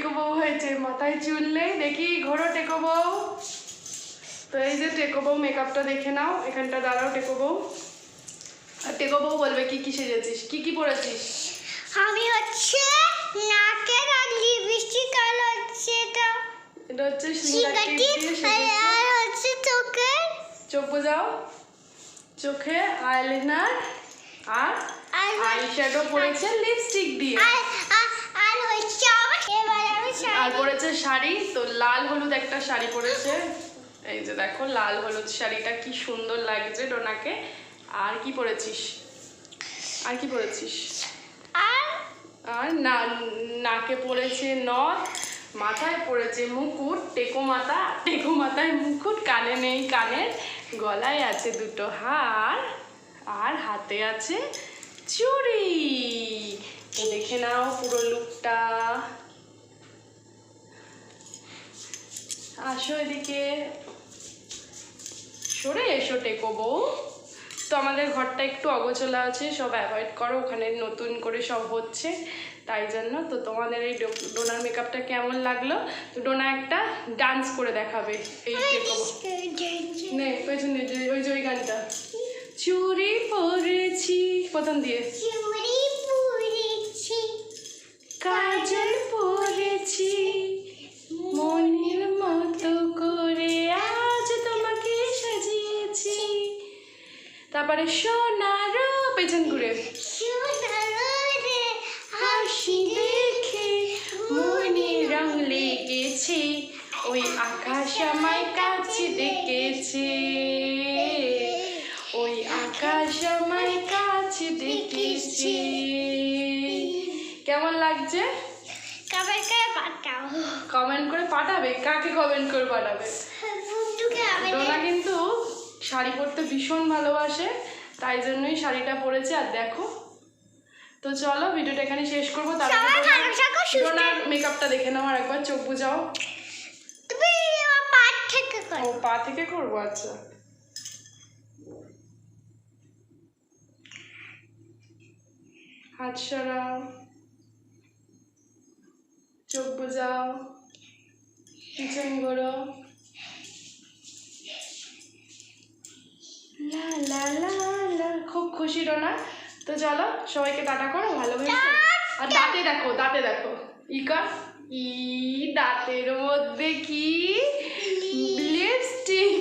টেকো বউ হয়েছে মাথায় চুল নেই দেখি ঘোরো টেকো বউ তো এই যে টেকো বউ মেকআপটা দেখে নাও এখানটা দাঁড়াও টেকো বউ আর টেকো বউ বলবে কি কি সেজেছিস কি কি পরেছিস? আমি হচ্ছে নাকের আর লিপস্টিক আর হচ্ছে এটা এটা হচ্ছে আর হচ্ছে চোখের চোখ বোঝাও। চোখে আইলাইনার আর আর আইশ্যাডো পরেছে লিপস্টিক দিয়ে আর আর- আর হচ্ছে আমার এবার আমি আর পরেছে শাড়ি তো লাল হলুদ একটা শাড়ি পরেছে এই যে দেখো লাল হলুদ শাড়িটা কি সুন্দর লাগছে ডোনাকে। আর কি পরেছিস? আর কি পরেছিস? আর? আর না নাকে পড়েছে নথ মাথায় পড়েছে মুকুট টেকো মাথা টেকো মাথায় মুকুট কানে নেই কানের গলায় আছে দুটো হার আর হাতে আছে চুড়ি। দেখে নাও পুরো লুকটা আসো এদিকে। সরে এসো টেকো বউ। তো আমাদের ঘরটা একটু অগোছলা আছে সব অ্যাভয়েড করো ওখানে নতুন করে সব হচ্ছে তাই জন্য। তো তোমাদের এই ডোনার মেকআপটা কেমন লাগল? তো ডোনা একটা ডান্স করে দেখাবে এই। নে পেছনে ওই যে ওই গানটা। চুরি পরেছি। প্রথম দিয়ে। কাজল পরেছি। তারপরে সোনার পেছন ঘুরে। হাসি দেখে মনে রং লেগেছে ওই আকাশ আমায় কাছে ডেকেছে। ওই আকাশ আমায় কাছে ডেকেছে। কেমন লাগছে? পাঠাও। কমেন্ট করে পাঠাবে? কাকে কমেন্ট করে পাঠাবে বুদ্ধুকে আমি ডোনা কিন্তু শাড়ি পরতে ভীষণ ভালোবাসে তাই জন্যই শাড়িটা পরেছে আর দেখো। তো চলো ভিডিওটা এখানে শেষ করব সুস্থ মেকআপটা দেখে নাও আর একবার চোখ বুঝাও ও পা থেকে করব আচ্ছা। হাত সরাও। চোখ বোঝাও পিছন ঘোরো। খুব খুশি না তো চলো সবাইকে টাটা করো ভালো হয়েছে আর দাঁতে দেখো দাঁতে দেখো। ইকা? ই দাঁতের মধ্যে কি? লিপস্টিক।